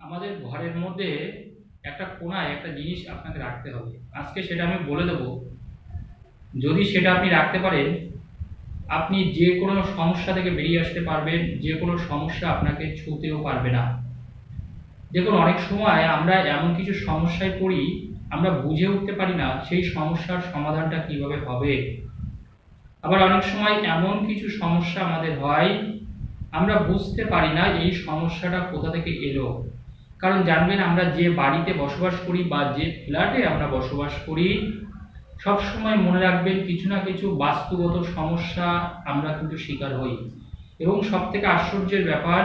আমাদের ঘরের মধ্যে একটা কোনায় একটা জিনিস আপনাকে রাখতে হবে। আজকে সেটা আমি বলে দেবো। যদি সেটা আপনি রাখতে পারেন, আপনি যে কোনো সমস্যা থেকে বেরিয়ে আসতে পারবেন, যে কোনো সমস্যা আপনাকে ছুঁতেও পারবে না। দেখুন, অনেক সময় আমরা এমন কিছু সমস্যায় পড়ি, আমরা বুঝে উঠতে পারি না সেই সমস্যার সমাধানটা কীভাবে হবে। আবার অনেক সময় এমন কিছু সমস্যা আমাদের হয়, আমরা বুঝতে পারি না এই সমস্যাটা কোথা থেকে এলো। কারণ জানবেন আমরা যে বাড়িতে বসবাস করি বা যে ফ্ল্যাটে আমরা বসবাস করি সব সময় মনে রাখবেন কিছু না কিছু বাস্তুগত সমস্যা আমরা কিন্তু শিকার হই। এবং সব থেকে আশ্চর্যের ব্যাপার,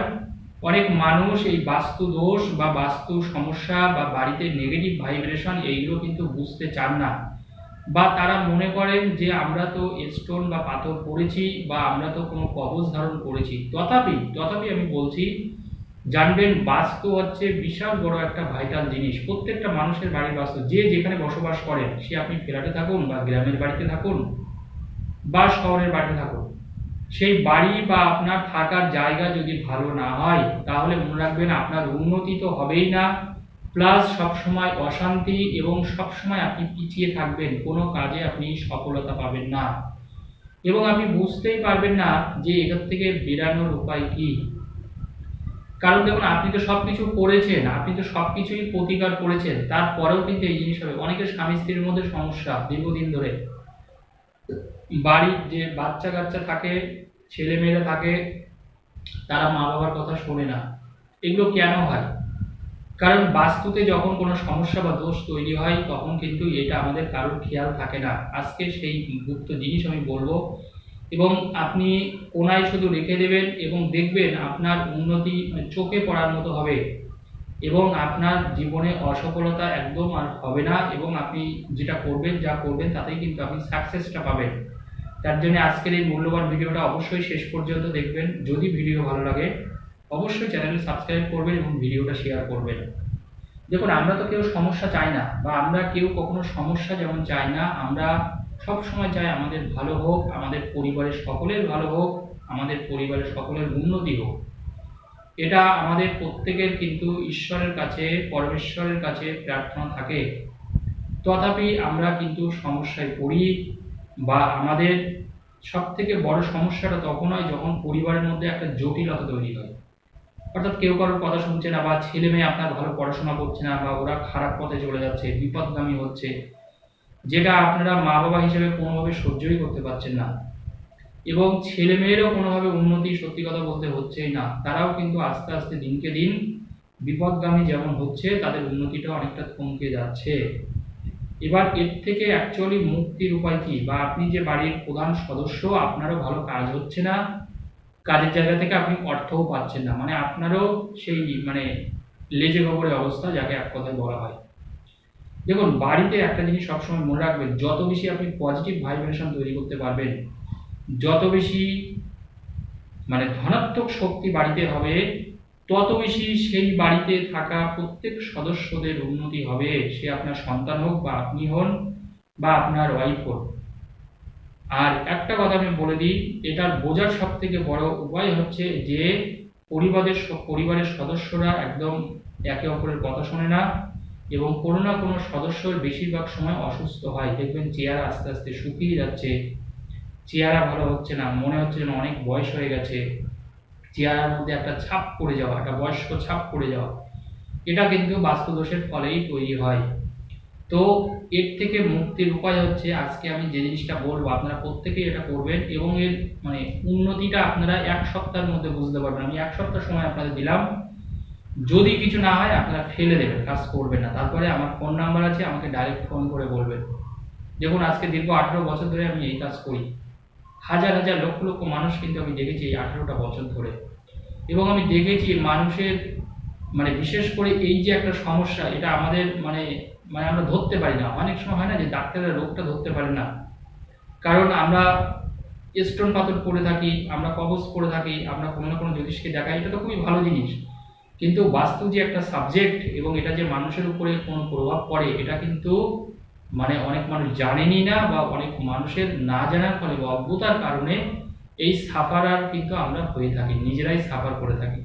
অনেক মানুষ এই বাস্তু দোষ বা বাস্তু সমস্যা বা বাড়িতে নেগেটিভ ভাইব্রেশন এইগুলো কিন্তু বুঝতে চান না। বা তারা মনে করেন যে আমরা তো স্টোন বা পাথর পড়েছি বা আমরা তো কোনো কবচ ধারণ করেছি। তথাপি তথাপি আমি বলছি জানবেন বাস্তু হচ্ছে বিশাল বড় একটা ভাইটাল জিনিস। প্রত্যেকটা মানুষের বাড়ির বাস্তু যে যেখানে বসবাস করেন, সে আপনি ফ্ল্যাটে থাকুন বা গ্রামের বাড়িতে থাকুন বা শহরের বাড়িতে থাকুন। সেই বাড়ি বা আপনার থাকার জায়গা যদি ভালো না হয়, তাহলে মনে রাখবেন আপনার উন্নতি তো হবেই না। প্লাস সবসময় অশান্তি এবং সবসময় আপনি পিছিয়ে থাকবেন, কোনো কাজে আপনি সফলতা পাবেন না। এবং আপনি বুঝতেই পারবেন না যে এখান থেকে বেরানোর উপায় কি। কারণ দেখুন, আপনি তো সব কিছু করেছেন, আপনি তো সব কিছুই প্রতিকার করেছেন, তারপরেও কিন্তু এই জিনিস হবে। অনেকের স্বামী স্ত্রীর মধ্যে সমস্যা দীর্ঘদিন ধরে। বাড়ির যে বাচ্চা কাচ্চা থাকে ছেলে মেয়েরা থাকে, তারা মা বাবার কথা শোনে না। এগুলো কেন হয়? কারণ বাস্তুতে যখন কোনো সমস্যা বা দোষ তৈরি হয়, তখন কিন্তু এটা আমাদের কারোর খেয়াল থাকে না। আজকে সেই গুপ্ত জিনিস আমি বলব এবং আপনি কোনায় শুধু রেখে দেবেন এবং দেখবেন আপনার উন্নতি চোখে পড়ার মতো হবে এবং আপনার জীবনে অসফলতা একদম আর হবে না এবং আপনি যেটা করবেন, যা করবেন, তাতেই কিন্তু আপনি সাকসেসটা পাবেন। তার জন্য আজকের এই মূল্যবান ভিডিওটা অবশ্যই শেষ পর্যন্ত দেখবেন। যদি ভিডিও ভালো লাগে, অবশ্যই চ্যানেলে সাবস্ক্রাইব করবেন এবং ভিডিওটা শেয়ার করবেন। দেখুন, আমরা তো কেউ সমস্যা চাই না বা আমরা কেউ কখনো সমস্যা যেমন চাই না, আমরা সব সময় চাই আমাদের ভালো হোক, আমাদের পরিবারের সকলের ভালো হোক, আমাদের পরিবারের সকলের উন্নতি হোক। এটা আমাদের প্রত্যেকের কিন্তু ঈশ্বরের কাছে, পরমেশ্বরের কাছে প্রার্থনা থাকে। তথাপি আমরা কিন্তু সমস্যায় পড়ি বা আমাদের সব থেকে বড় সমস্যাটা তখন হয় যখন পরিবারের মধ্যে একটা জটিলতা তৈরি হয়। অর্থাৎ কেউ কারোর কথা শুনছে না বা ছেলে মেয়ে আপনার ভালো পড়াশোনা করছে না বা ওরা খারাপ পথে চলে যাচ্ছে, বিপদগামী হচ্ছে যেটা আপনারা মা বাবা হিসেবে কোনোভাবে সহ্যই করতে পারছেন না। এবং ছেলে মেয়েরও কোনোভাবে উন্নতি সত্যি কথা বলতে হচ্ছেই না। তারাও কিন্তু আস্তে আস্তে দিনকে দিন বিপদগামী যেমন হচ্ছে, তাদের উন্নতিটা অনেকটা থমকে যাচ্ছে। এবার এর থেকে অ্যাকচুয়ালি মুক্তির উপায় কি? বা আপনি যে বাড়ির প্রধান সদস্য, আপনারও ভালো কাজ হচ্ছে না, কাজের জায়গা থেকে আপনি অর্থও পাচ্ছেন না। মানে আপনারও সেই মানে লেজে গোবরে অবস্থা, যাকে এক কথায় বলা হয়। দেখুন, বাড়িতে একটা জিনিস সবসময় মনে রাখবেন, যত বেশি আপনি পজিটিভ ভাইব্রেশন তৈরি করতে পারবেন, যত বেশি মানে ধনাত্মক শক্তি বাড়িতে হবে, তত বেশি সেই বাড়িতে থাকা প্রত্যেক সদস্যদের উন্নতি হবে। সে আপনার সন্তান হোক বা আপনি হন বা আপনার ওয়াইফ হোক। আর একটা কথা আমি বলে দিই, এটার বোঝার সব থেকে বড় উপায় হচ্ছে যে, পরিবারের পরিবারের সদস্যরা একদম একে অপরের কথা শোনে না। এবং কোনো না কোনো সদস্যর বেশিরভাগ সময় অসুস্থ হয়। দেখবেন চেয়ারা আস্তে আস্তে শুকিয়ে যাচ্ছে। চেহারা ভালো হচ্ছে না, মনে হচ্ছে যেন অনেক বয়স হয়ে গেছে। চেহারার মধ্যে একটা ছাপ পড়ে যাওয়া, একটা বয়স্ক ছাপ পড়ে যাওয়া। এটা কিন্তু বাস্তুদোষের ফলেই তৈরি হয়। তো এর থেকে মুক্তির উপায় হচ্ছে, আজকে আমি যে জিনিসটা বলব, আপনারা প্রত্যেকেই এটা করবেন এবং এর মানে উন্নতিটা আপনারা এক সপ্তাহের মধ্যে বুঝতে পারবেন। আমি এক সপ্তাহ সময় আপনাদের দিলাম। যদি কিছু না হয় আপনারা ফেলে দেবেন, কাজ করবেন না। তারপরে আমার ফোন নাম্বার আছে, আমাকে ডাইরেক্ট ফোন করে বলবেন। দেখুন, আজকে দীর্ঘ আঠেরো বছর ধরে আমি এই কাজ করি। হাজার হাজার লক্ষ লক্ষ মানুষ কিন্তু আমি দেখেছি এই আঠেরোটা বছর ধরে। এবং আমি দেখেছি মানুষের মানে বিশেষ করে এই যে একটা সমস্যা, এটা আমাদের মানে মানে আমরা ধরতে পারি না। অনেক সময় হয় না যে ডাক্তাররা রোগটা ধরতে পারে না। কারণ আমরা স্টোন পাথর পড়ে থাকি, আমরা কবচ পড়ে থাকি, আমরা কোনো না কোনো জ্যোতিষকে দেখাই, এটা তো খুবই ভালো জিনিস। কিন্তু বাস্তু যে একটা সাবজেক্ট এবং এটা যে মানুষের উপরে কোনো প্রভাব পড়ে, এটা কিন্তু মানে অনেক মানুষ জানেনই না বা অনেক মানুষের না জানার ফলে বা অজ্ঞতার কারণে এই সাফার আর কিন্তু আমরা হয়ে থাকি, নিজেরাই সাফার করে থাকি।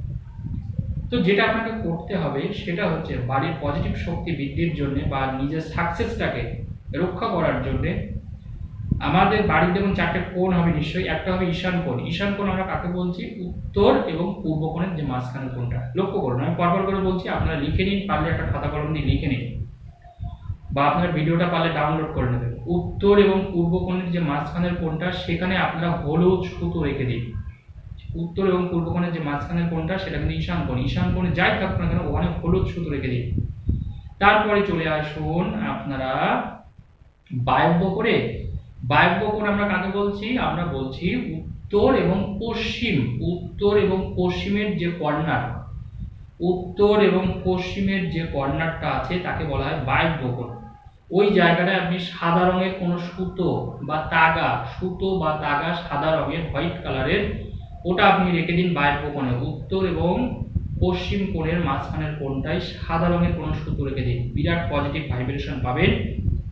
তো যেটা আপনাকে করতে হবে সেটা হচ্ছে বাড়ির পজিটিভ শক্তি বৃদ্ধির জন্য বা নিজের সাকসেসটাকে রক্ষা করার জন্য আমাদের বাড়ির যেমন চারটে কোণ হবে নিশ্চয়ই, একটা হবে ঈশান কোণ। ঈশান কোণ আমরা কাকে বলছি? উত্তর এবং পূর্ব কোণের যে মাঝখানের কোণটা। লক্ষ্য করুন, আমি পরপর করে বলছি, আপনারা লিখে নিন, পারলে একটা খাতা কলম দিয়ে লিখে নিন। বা আপনার ভিডিওটা পারলে ডাউনলোড করে নেবেন। উত্তর এবং পূর্ব কোণের যে মাঝখানের কোণটা, সেখানে আপনারা হলুদ সুতো রেখে দিন। উত্তর এবং পূর্ব কোণের যে মাঝখানের কোণটা, সেটা কিন্তু ঈশান কোণ। ঈশান কোণে যাই থাকুক না কেন, ওখানে হলুদ সুতো রেখে দিন। তারপরে চলে আসুন আপনারা বায়ব্য করে বায়ব্য কোণ আমরা কাকে বলছি? আমরা বলছি উত্তর এবং পশ্চিম। উত্তর এবং পশ্চিমের যে কর্নার, উত্তর এবং পশ্চিমের যে কর্নারটা আছে তাকে বলা হয় বায়ব্য কোণ। ওই জায়গাটায় আপনি সাদা রঙের কোনো সুতো বা তাগা, সুতো বা তাগা সাদা রঙের, হোয়াইট কালারের, ওটা আপনি রেখে দিন বায়ব্য কোণে। উত্তর এবং পশ্চিম কোণের মাঝখানের কোণটায় সাদা রঙের কোনো সুতো রেখে দিন। বিরাট পজিটিভ ভাইব্রেশন পাবেন।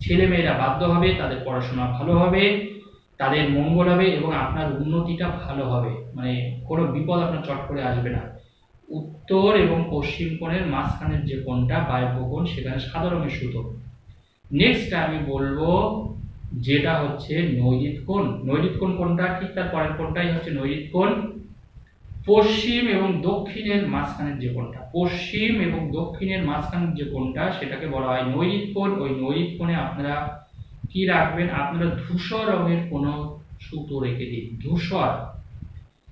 ছেলে মেয়েরা বাধ্য হবে, তাদের পড়াশোনা ভালো হবে, তাদের মঙ্গল হবে এবং আপনার উন্নতিটা ভালো হবে। মানে কোনো বিপদ আপনার চট করে আসবে না। উত্তর এবং পশ্চিম কোণের মাঝখানের যে কোণটা বায়ব্য কোণ, সেখানে সাদা রঙের সুতো। নেক্সট আমি বলব যেটা হচ্ছে নৈরিত কোণ। নৈরিত কোণ কোনটা ঠিক তার পরের কোণটাই হচ্ছে নৈরিত কোণ। পশ্চিম এবং দক্ষিণের মাঝখানের যে কোণটা, পশ্চিম এবং দক্ষিণের মাঝখানের যে কোণটা, সেটাকে বলা হয় নৈরিত কোণ। ওই নৈরিক কোণে আপনারা কি রাখবেন? আপনারা ধূসর রঙের কোনো সুতো রেখে দিন। ধূসর।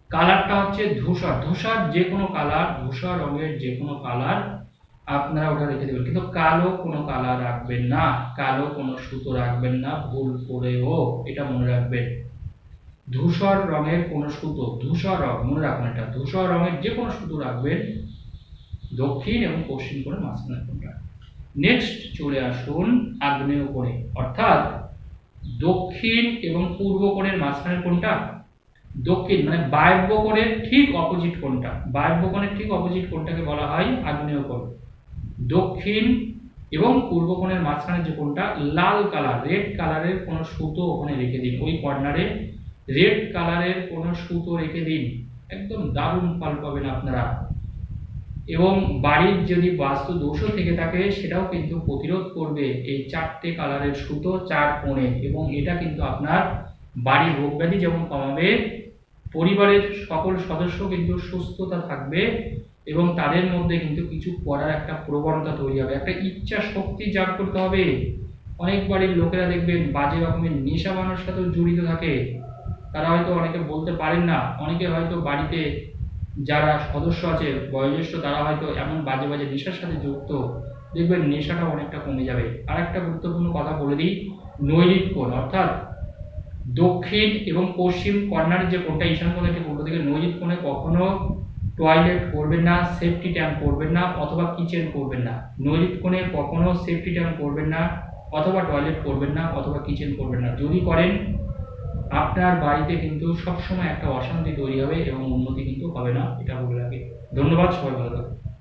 কালারটা হচ্ছে ধূসর। ধূসর যে কোনো কালার, ধূসর রঙের যে কোনো কালার আপনারা ওটা রেখে দেবেন। কিন্তু কালো কোনো কালার রাখবেন না। কালো কোনো সুতো রাখবেন না। ভুল করেও এটা মনে রাখবেন। ধূসর রঙের কোনো সুতো ধূসর রং মনে রাখবেন এটা, ধূসর রঙের যে কোনো সুতো রাখবেন দক্ষিণ এবং পশ্চিম করে মাঝখানে কোনটা নেক্সট চলে আসুন আগ্নেয় কোণে, অর্থাৎ দক্ষিণ এবং পূর্ব কোণের মাঝখানের কোনটা দক্ষিণ মানে বায়ব্য কোণের ঠিক অপোজিট কোণটা বায়ব্য কোণের ঠিক অপোজিট কোণটাকে বলা হয় আগ্নেয় কোণ। দক্ষিণ এবং পূর্ব কোণের মাঝখানে যে কোণটা, লাল কালার রেড কালারের কোনো সুতো ওখানে রেখে দিন, ওই কর্নারে রেড কালারের কোনো সুতো রেখে দিন। একদম দারুণ ফল পাবেন আপনারা। এবং বাড়ির যদি বাস্তু দোষও থেকে থাকে, সেটাও কিন্তু প্রতিরোধ করবে এই চারটে কালারের সুতো চার কোণে। এবং এটা কিন্তু আপনার বাড়ির রোগ ব্যাধি যেমন কমাবে, পরিবারের সকল সদস্য কিন্তু সুস্থতা থাকবে এবং তাদের মধ্যে কিন্তু কিছু করার একটা প্রবণতা তৈরি হবে। একটা ইচ্ছা শক্তি জাগ করতে হবে। অনেক বাড়ির লোকেরা দেখবেন বাজে রকমের নেশা বানোর সাথেও জড়িত থাকে। তারা হয়তো অনেকে বলতে পারেন না, অনেকে হয়তো বাড়িতে যারা সদস্য আছে, বয়োজ্যেষ্ঠ, তারা হয়তো এমন বাজে বাজে নেশার সাথে যুক্ত। দেখবেন নেশাটা অনেকটা কমে যাবে। আর একটা গুরুত্বপূর্ণ কথা বলে দিই নৈরিত কোণ, অর্থাৎ দক্ষিণ এবং পশ্চিম কর্নারের যে কোণটা ঈশান কোণ থেকে পূর্ব থেকে নৈরিত কোণে কখনো টয়লেট করবেন না সেফটি ট্যাঙ্ক করবেন না, অথবা কিচেন করবেন না। নৈরিত কোণে কখনো সেফটি ট্যাঙ্ক করবেন না, অথবা টয়লেট করবেন না, অথবা কিচেন করবেন না। যদি করেন আপনার বাড়িতে কিন্তু সবসময় একটা অশান্তি তৈরি হবে এবং উন্নতি কিন্তু হবে না, এটা বলে রাখি। ধন্যবাদ, সবাই ভালো থাকবেন